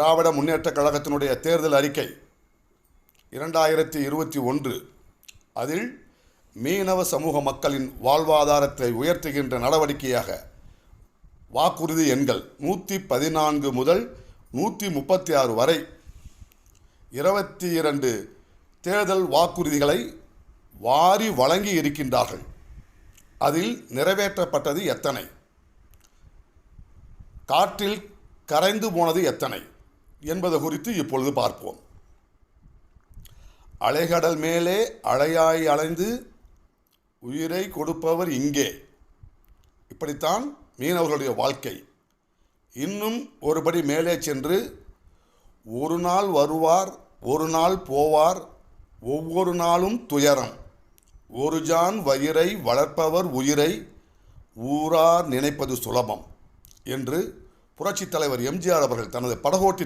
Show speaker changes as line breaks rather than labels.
திராவிட முன்னேற்றக் கழகத்தினுடைய தேர்தல் அறிக்கை இரண்டாயிரத்தி இருபத்தி ஒன்று. அதில் மீனவ சமூக மக்களின் வாழ்வாதாரத்தை உயர்த்துகின்ற நடவடிக்கையாக வாக்குறுதி எண்கள் நூற்றி பதினான்கு முதல் நூற்றி முப்பத்தி ஆறு வரை இருபத்தி இரண்டு தேர்தல் வாக்குறுதிகளை வாரி வழங்கி இருக்கின்றார்கள். அதில் நிறைவேற்றப்பட்டது எத்தனை? காற்றில் கரைந்து போனது எத்தனை? என்பது குறித்து இப்பொழுது பார்ப்போம். அலைகடல் மேலே அலையாய் அலைந்து உயிரை கொடுப்பவர் இங்கே. இப்படித்தான் மீனவர்களுடைய வாழ்க்கை. இன்னும் ஒருபடி மேலே சென்று ஒரு நாள் வருவார் ஒரு நாள் போவார் ஒவ்வொரு நாளும் துயரம். ஒரு ஜான் வயிறை வளர்ப்பவர் உயிரை ஊரார் நினைப்பது சுலபம் என்று புரட்சித் தலைவர் எம்ஜிஆர் அவர்கள் தனது படகோட்டி